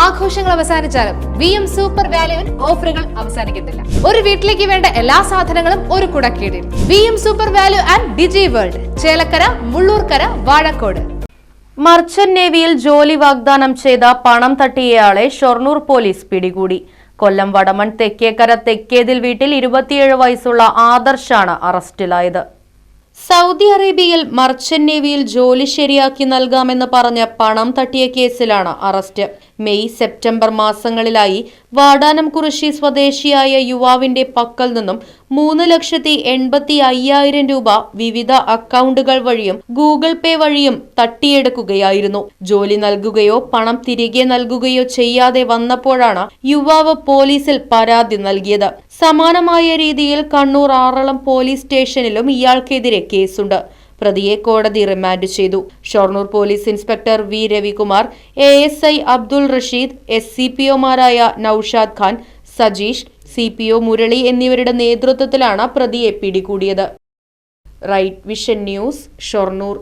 ആഘോഷങ്ങൾ അവസാനിച്ചാലും V M super വാല്യുവിൽ ഓഫറുകൾ അവസാനിക്കുന്നില്ല. ഒരു വീട്ടിലേക്ക് വേണ്ട എല്ലാ സാധനങ്ങളും ഒരു കുടക്കീടിൽ. V M super value and digi world Chelakkara Mullurkara Vazhakkode. Merchant നേവിയിൽ ജോലി വാഗ്ദാനം ചെയ്ത പണം തട്ടിയയാളെ ഷൊർണൂർ പോലീസ് പിടികൂടി. കൊല്ലം വടമൺ തെക്കേക്കര തെക്കേതിൽ വീട്ടിൽ ഇരുപത്തിയേഴ് വയസ്സുള്ള ആദർശാണ് അറസ്റ്റിലായത്. സൗദി അറേബ്യയിൽ മർച്ചന്റ് നേവിയിൽ ജോലി ശരിയാക്കി നൽകാമെന്ന് പറഞ്ഞ് പണം തട്ടിയ കേസിലാണ് അറസ്റ്റ്. മെയ് സെപ്റ്റംബർ മാസങ്ങളിലായി വാടാനം കുറിശി സ്വദേശിയായ യുവാവിന്റെ പക്കൽ നിന്നും മൂന്ന് ലക്ഷത്തി എൺപത്തി അയ്യായിരം രൂപ വിവിധ അക്കൗണ്ടുകൾ വഴിയും ഗൂഗിൾ പേ വഴിയും തട്ടിയെടുക്കുകയായിരുന്നു. ജോലി നൽകുകയോ പണം തിരികെ നൽകുകയോ ചെയ്യാതെ വന്നപ്പോഴാണ് യുവാവ് പോലീസിൽ പരാതി നൽകിയത്. സമാനമായ രീതിയിൽ കണ്ണൂർ ആറളം പോലീസ് സ്റ്റേഷനിലും ഇയാൾക്കെതിരെ കേസുണ്ട്. പ്രതിയെ കോടതി റിമാൻഡ് ചെയ്തു. Shoranur police inspector V Ravikumar A S I Abdul Rasheed S C P ഒമാരായ Naushad Khan Sajeesh C P O Murali എന്നിവരുടെ നേതൃത്വത്തിലാണ് പ്രതിയെ പിടികൂടിയത്. Right Vision News Shoranur.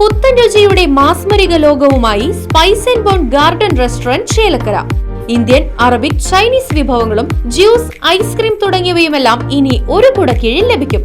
പുത്തൻ രുചിയുടെ മാസ്മരിക ലോകവുമായി Spice and Bone Garden Restaurant Chelakkara Indian Arabic Chinese വിഭവങ്ങളും juice ice cream തുടങ്ങിയവയുമെല്ലാം ഇനി ഒരു കുടക്കീഴിൽ ലഭിക്കും.